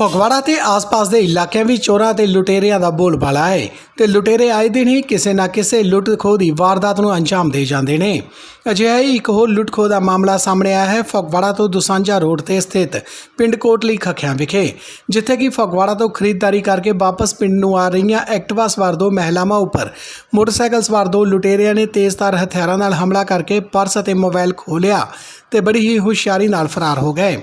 ਫਗਵਾੜਾ ਤੇ ਆਸ-ਪਾਸ ਦੇ ਇਲਾਕਿਆਂ ਵਿੱਚ ਚੋਰਾਂ ਤੇ ਲੁਟੇਰਿਆਂ ਦਾ ਬੋਲਬਾਲਾ ਹੈ ਤੇ ਲੁਟੇਰੇ ਆਏ ਦਿਨ ਹੀ ਕਿਸੇ ਨਾ ਕਿਸੇ ਲੁੱਟ ਖੋਹ ਦੀ ਵਾਰਦਾਤ ਨੂੰ ਅੰਜਾਮ ਦੇ ਜਾਂਦੇ ਨੇ। ਅਜਿਹਾ ਹੀ ਇੱਕ ਹੋਰ ਲੁੱਟ ਖੋਹ ਦਾ ਮਾਮਲਾ ਸਾਹਮਣੇ ਆਇਆ ਹੈ। ਫਗਵਾੜਾ ਤੋਂ ਦੁਸਾਂਝਾ ਰੋਡ ਤੇ ਸਥਿਤ ਪਿੰਡ ਕੋਟਲੀ ਖਖਿਆਂ ਵਿਖੇ, ਜਿੱਥੇ ਕਿ ਫਗਵਾੜਾ ਤੋਂ ਖਰੀਦਦਾਰੀ ਕਰਕੇ ਵਾਪਸ ਪਿੰਡ ਨੂੰ ਆ ਰਹੀਆਂ ਐਕਟਿਵਾ ਸਵਾਰ ਦੋ ਮਹਿਲਾਵਾਂ ਉੱਪਰ ਮੋਟਰਸਾਈਕਲ ਸਵਾਰ ਦੋ ਲੁਟੇਰਿਆਂ ਨੇ ਤੇਜ਼ਧਾਰ ਹਥਿਆਰਾਂ ਨਾਲ ਹਮਲਾ ਕਰਕੇ ਪਰਸ ਅਤੇ ਮੋਬਾਈਲ ਖੋਹ ਲਿਆ ਤੇ ਬੜੀ ਹੀ ਹੁਸ਼ਿਆਰੀ ਨਾਲ ਫਰਾਰ ਹੋ ਗਏ।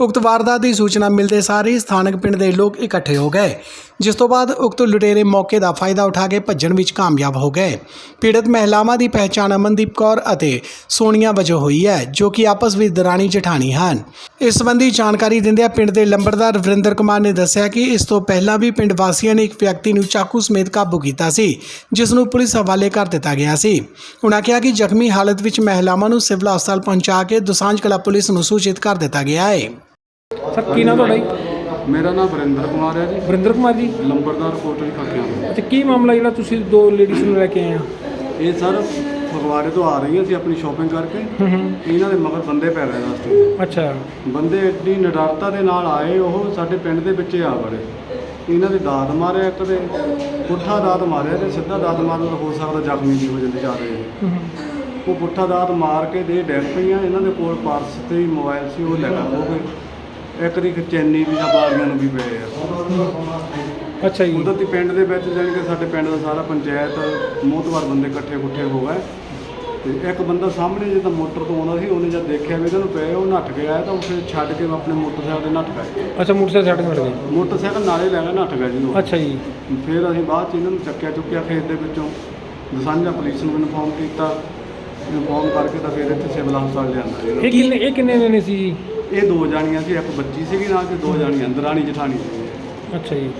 ਉਕਤ ਵਾਰਦਾਤ ਦੀ ਸੂਚਨਾ ਮਿਲਦੇ ਸਾਰ ਹੀ ਸਥਾਨਕ ਪਿੰਡ ਦੇ ਲੋਕ ਇਕੱਠੇ ਹੋ ਗਏ, ਜਿਸ ਤੋਂ ਬਾਅਦ ਉਕਤ ਲੁਟੇਰੇ ਮੌਕੇ ਦਾ ਫਾਇਦਾ ਉਠਾ ਕੇ ਭੱਜਣ ਵਿੱਚ ਕਾਮਯਾਬ ਹੋ ਗਏ। ਪੀੜਤ ਮਹਿਲਾਵਾਂ ਦੀ ਪਹਿਚਾਣ ਅਮਨਦੀਪ ਕੌਰ ਅਤੇ ਸੋਨੀਆ ਵਜੋਂ ਹੋਈ ਹੈ, ਜੋ ਕਿ ਆਪਸ ਵਿੱਚ ਦਰਾਣੀ ਜਠਾਣੀ ਹਨ। ਇਸ ਸੰਬੰਧੀ ਜਾਣਕਾਰੀ ਦਿੰਦਿਆਂ ਪਿੰਡ ਦੇ ਲੰਬੜਦਾਰ ਵਰਿੰਦਰ ਕੁਮਾਰ ਨੇ ਦੱਸਿਆ ਕਿ ਇਸ ਤੋਂ ਪਹਿਲਾਂ ਵੀ ਪਿੰਡ ਵਾਸੀਆਂ ਨੇ ਇੱਕ ਵਿਅਕਤੀ ਨੂੰ ਚਾਕੂ ਸਮੇਤ ਕਾਬੂ ਕੀਤਾ ਸੀ, ਜਿਸ ਨੂੰ ਪੁਲਿਸ ਹਵਾਲੇ ਕਰ ਦਿੱਤਾ ਗਿਆ ਸੀ। ਉਨ੍ਹਾਂ ਕਿਹਾ ਕਿ ਜ਼ਖਮੀ ਹਾਲਤ ਵਿੱਚ ਮਹਿਲਾਵਾਂ ਨੂੰ ਸਿਵਲ ਹਸਪਤਾਲ ਪਹੁੰਚਾ ਕੇ ਦੁਸਾਂਝ ਕਲਾ ਪੁਲਿਸ ਨੂੰ ਸੂਚਿਤ ਕਰ ਦਿੱਤਾ ਗਿਆ ਹੈ। ਸਰ ਕੀ ਨਾਮ ਤੁਹਾਡਾ ਜੀ? ਮੇਰਾ ਨਾਮ ਵਰਿੰਦਰ ਕੁਮਾਰ ਹੈ ਜੀ। ਵਰਿੰਦਰ ਕੁਮਾਰ ਜੀ? ਲੰਬੜਦਾਰ ਕੋਟਲੀ ਖਾਕਿਆਂ ਤੋਂ ਅੱਛਾ ਕੀ ਮਾਮਲਾ ਜਿਹੜਾ ਤੁਸੀਂ ਦੋ ਲੇਡੀਜ਼ ਨੂੰ ਲੈ ਕੇ ਆਏ ਆ? ਇਹ ਸਰ ਫਗਵਾੜੇ ਤੋਂ ਆ ਰਹੀਆਂ ਸੀ ਆਪਣੀ ਸ਼ਾਪਿੰਗ ਕਰਕੇ। ਇਹਨਾਂ ਦੇ ਮਗਰ ਬੰਦੇ ਪੈ ਰਹੇ ਰਸਤੇ। ਅੱਛਾ। ਬੰਦੇ ਐਡੀ ਨਿਡਰਤਾ ਦੇ ਨਾਲ ਆਏ ਉਹ ਸਾਡੇ ਪਿੰਡ ਦੇ ਵਿੱਚ ਆ ਵੜੇ। ਇਹਨਾਂ ਦੇ ਦਾਤ ਮਾਰਿਆ ਇੱਕ ਦੇ ਪੁੱਠਾ ਦਾਤ ਮਾਰਿਆ ਤੇ ਸਿੱਧਾ ਦਾਤ ਮਾਰਨ ਨਾਲ ਹੋ ਸਕਦਾ ਜ਼ਖਮੀ ਵੀ ਹੋ ਜਾਂਦੇ ਜਾ ਰਹੇ ਉਹ ਪੁੱਠਾ ਦਾਤ ਮਾਰ ਕੇ ਦੇ ਡੈਗ ਪਈਆਂ ਇਹਨਾਂ ਦੇ ਕੋਲ ਪਰਸ ਤੇ ਮੋਬਾਈਲ ਸੀ ਉਹ ਲੈ ਕੇ ਹੋ ਗਏ। ਇੱਕ ਦੀ ਚੈਨੀ ਵੀ ਜਾਂ ਬਾਲੀਆਂ ਨੂੰ ਵੀ ਪਏ ਆ। ਅੱਛਾ ਜੀ। ਉਦੋਂ ਦੀ ਪਿੰਡ ਦੇ ਵਿੱਚ ਜਾਣੀ ਕਿ ਸਾਡੇ ਪਿੰਡ ਦਾ ਸਾਰਾ ਪੰਚਾਇਤ ਮੋਹਤਵਾਰ ਬੰਦੇ ਇਕੱਠੇ ਇਕੱਠੇ ਹੋ ਗਏ। ਤੇ ਇੱਕ ਬੰਦਾ ਸਾਹਮਣੇ ਜਦੋਂ ਮੋਟਰ ਤੋਂ ਆਉਂਦਾ ਸੀ ਉਹਨੇ ਜਦ ਦੇਖਿਆ ਵੀ ਇਹਨਾਂ ਨੂੰ ਪਏ ਉਹ ਨੱਠ ਗਿਆ ਤਾਂ ਉਹ ਫਿਰ ਛੱਡ ਕੇ ਆਪਣੇ ਮੋਟਰਸਾਈਕਲ ਤੇ ਨੱਠ ਗਏ। ਅੱਛਾ ਮੋਟਰਸਾਈਕਲ ਛੱਡ ਗਏ ਮੋਟਰਸਾਈਕਲ ਨਾਲੇ ਲੈ ਕੇ ਨੱਠ ਗਿਆ ਜੀ ਉਹ। ਅੱਛਾ ਜੀ। ਫਿਰ ਅਸੀਂ ਬਾਅਦ ਚ ਇਹਨਾਂ ਨੂੰ ਚੱਕਿਆ ਚੁੱਕਿਆ ਖੇਤ ਦੇ ਵਿੱਚੋਂ। ਦਸਾਂਝਾ ਪੁਲਿਸ ਨੂੰ ਇਨਫੋਰਮ ਕੀਤਾ। ਇਨਫੋਰਮ ਕਰਕੇ ਤਾਂ ਫਿਰ ਇੱਥੇ ਸਿਵਲ ਹਸਪਤਾਲ ਲਿਆਂਦਾ ਇਹ ਕਿੰਨੇ ਇਹ ਕਿੰਨੇ ਨੇ ਸੀ ਜੀ। ਇਹ ਦੋ ਜਾਣੀਆਂ ਸੀ ਇੱਕ ਬੱਚੀ ਸੀਗੀ ਨਾਲ ਤੇ ਦੋ ਜਾਣੀਆਂ ਦਰਾਣੀ ਜਠਾਣੀ। ਸੀ ਅੱਛਾ ਜੀ।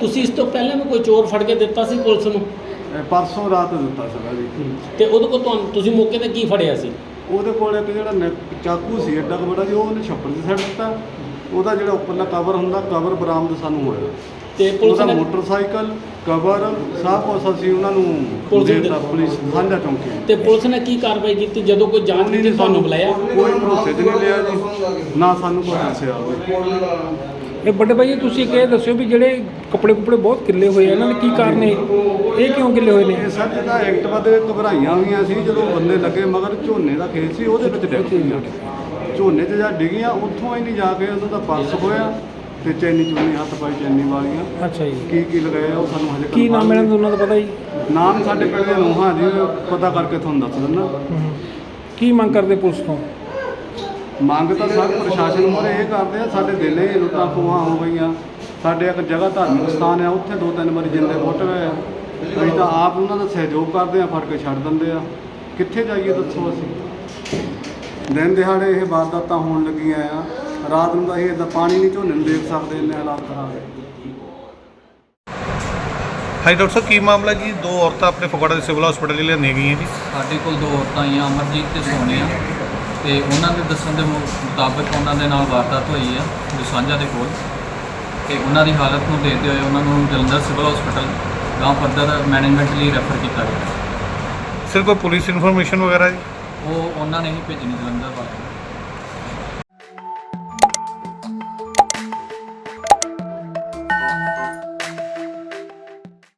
ਤੁਸੀਂ ਇਸ ਤੋਂ ਪਹਿਲਾਂ ਵੀ ਕੋਈ ਚੋਰ ਫੜ ਕੇ ਦਿੱਤਾ ਸੀ ਪੁਲਿਸ ਨੂੰ? ਇਹ ਪਰਸੋਂ ਰਾਤ ਦਿੱਤਾ ਸੀਗਾ ਜੀ। ਤੇ ਉਹਦੇ ਕੋਲ ਤੁਹਾਨੂੰ ਤੁਸੀਂ ਮੌਕੇ ਤੇ ਕੀ ਫੜਿਆ ਸੀ? ਉਹਦੇ ਕੋਲ ਇੱਕ ਜਿਹੜਾ ਨੈ- ਚਾਕੂ ਸੀ ਐਡਾ ਕੁ ਬੜਾ ਜੀ ਉਹ ਉਹਨੇ ਛੱਪੜ 'ਚ ਸੱਟ ਦਿੱਤਾ। ਉਹਦਾ ਜਿਹੜਾ ਉੱਪਰਲਾ ਕਵਰ ਹੁੰਦਾ ਕਵਰ ਬਰਾਮਦ ਸਾਨੂੰ ਹੋਇਆ। ਤੇ ਪੁਲਿਸ ਉਹਦਾ ਨੇ ਮੋਟਰਸਾਈਕਲ ਕਵਰ ਸਭ ਕੁਛ ਅਸੀਂ ਉਹਨਾਂ ਨੂੰ ਪੁਲਿਸ ਨੂੰ ਦੇ ਦਿੱਤਾ ਦਿੱਤਾ। ਪੁਲਿਸ ਸਾਂਝਾ ਚੌਂਕੀ ਤੇ ਪੁਲਿਸ ਨੇ ਕੀ ਕਾਰਵਾਈ ਕੀਤੀ? ਜਦੋਂ ਕੋਈ ਜਾਂਚ ਕੀਤੀ ਤੁਹਾਨੂੰ ਬੁਲਾਇਆ? ਕੋਈ ਭਰੋਸੇ 'ਚ ਨਹੀਂ ਲਿਆ ਜੀ। ਨਾ ਸਾਨੂੰ ਕੋਈ ਦੱਸਿਆ ਇਹ ਵੱਡੇ ਭਾਈ ਜੀ, ਤੁਸੀਂ ਇੱਕ ਇਹ ਦੱਸਿਓ ਵੀ ਜਿਹੜੇ ਕੱਪੜੇ ਕੁਪੜੇ ਬਹੁਤ ਕਿੱਲੇ ਹੋਏ ਆ ਇਹਨਾਂ ਦੇ ਕੀ ਕਾਰਨ ਹੈ ਇਹ ਕਿਉਂ ਕਿੱਲੇ ਹੋਏ ਨੇ? ਇਹ ਸਰ ਜਿਹਦਾ ਐਕਟਿਵਾ ਦੇ ਘਬਰਾਈਆਂ ਹੋਈਆਂ ਸੀ ਜਦੋਂ ਬੰਦੇ ਲੱਗੇ ਮਗਰ ਝੋਨੇ ਦਾ ਖੇਤ ਸੀ ਉਹਦੇ ਵਿੱਚ ਡਿੱਗ ਪਈਆਂ ਝੋਨੇ 'ਚ ਜਾ ਡਿੱਗੀਆਂ ਉੱਥੋਂ ਹੀ ਨਹੀਂ ਜਾ ਕੇ ਉਹਨਾਂ ਦਾ ਪਰਸ ਹੋਇਆ ਤੇ ਚੈਨੀ ਚੁੰਨੀ ਹੱਥ ਪਾਈ ਚੈਨੀ ਵਾਲੀਆਂ। ਅੱਛਾ ਜੀ। ਕੀ ਕੀ ਲਗਾਏ ਆ ਉਹ ਸਾਨੂੰ ਹਜੇ ਕੀ ਨਾਮ ਇਹਨਾਂ ਦਾ ਉਹਨਾਂ ਦਾ ਪਤਾ ਜੀ? ਨਾਮ ਸਾਡੇ ਪਿੰਡ ਦੇ ਨੋਹਾਂ ਜੀ ਪਤਾ ਕਰਕੇ ਤੁਹਾਨੂੰ ਦੱਸ ਦਿੰਦਾ। ਕੀ ਮੰਗ ਕਰਦੇ ਪੁਲਿਸ ਤੋਂ? ਮੰਗ ਤਾਂ ਸਰ ਪ੍ਰਸ਼ਾਸਨ ਮੋਰੇ ਇਹ ਕਰਦੇ ਆ ਸਾਡੇ ਦਿਲੇ ਲੁੱਟਾਂ ਖੋਹਾਂ ਹੋ ਗਈਆਂ। ਸਾਡੇ ਇੱਕ ਜਗ੍ਹਾ ਧਾਰਮਿਕ ਸਥਾਨ ਆ ਉੱਥੇ ਦੋ ਤਿੰਨ ਵਾਰੀ ਜਿੰਦੇ ਫੁੱਟ ਗਏ ਆ। ਅਸੀਂ ਤਾਂ ਆਪ ਉਹਨਾਂ ਦਾ ਸਹਿਯੋਗ ਕਰਦੇ ਆ ਫੜ ਕੇ ਛੱਡ ਦਿੰਦੇ ਆ। ਕਿੱਥੇ ਜਾਈਏ ਦੱਸੋ ਅਸੀਂ? ਦਿਨ ਦਿਹਾੜੇ ਇਹ ਵਾਰਦਾਤਾਂ ਹੋਣ ਲੱਗੀਆਂ ਆ। ਰਾਤ ਨੂੰ ਤਾਂ ਇਹ ਇਦਾਂ ਪਾਣੀ ਨਹੀਂ ਝੋਨੇ ਨੂੰ ਦੇਖ ਸਕਦੇ ਇੰਨੇ ਹਾਲਾਤ ਖਰਾਬ ਹੈ ਹਾਂਜੀ ਡਾਕਟਰ ਸਾਹਿਬ ਕੀ ਮਾਮਲਾ ਜੀ? ਦੋ ਔਰਤਾਂ ਆਪਣੇ ਫਗਵਾੜਾ ਦੇ ਸਿਵਲ ਹਸਪੀਟਲ ਲਿਆਂਦੀਆਂ ਗਈਆਂ ਜੀ। ਸਾਡੇ ਕੋਲ ਦੋ ਔਰਤਾਂ ਆਈਆਂ ਅਮਰਜੀਤ ਤੇ ਸੋਨੀਆ। ਤੇ ਉਹਨਾਂ ਦੇ ਦੱਸਣ ਦੇ ਮੁਤਾਬਕ ਉਹਨਾਂ ਦੇ ਨਾਲ ਵਾਰਦਾਤ ਹੋਈ ਹੈ ਦੁਸਾਂਝਾ ਦੇ ਕੋਲ। ਤੇ ਉਹਨਾਂ ਦੀ ਹਾਲਤ ਨੂੰ ਦੇਖਦੇ ਹੋਏ ਉਹਨਾਂ ਨੂੰ ਜਲੰਧਰ ਸਿਵਲ ਹਸਪੀਟਲ ਗਾਂ ਫਰਦਰ ਮੈਨੇਜਮੈਂਟ ਲਈ ਰੈਫਰ ਕੀਤਾ ਗਿਆ। ਸਿਰ ਕੋਈ ਪੁਲਿਸ ਇਨਫੋਰਮੇਸ਼ਨ ਵਗੈਰਾ ਜੀ? ਉਹ ਉਹਨਾਂ ਨੇ ਹੀ ਭੇਜਣੀ ਜਲੰਧਰ ਵਾਲੇ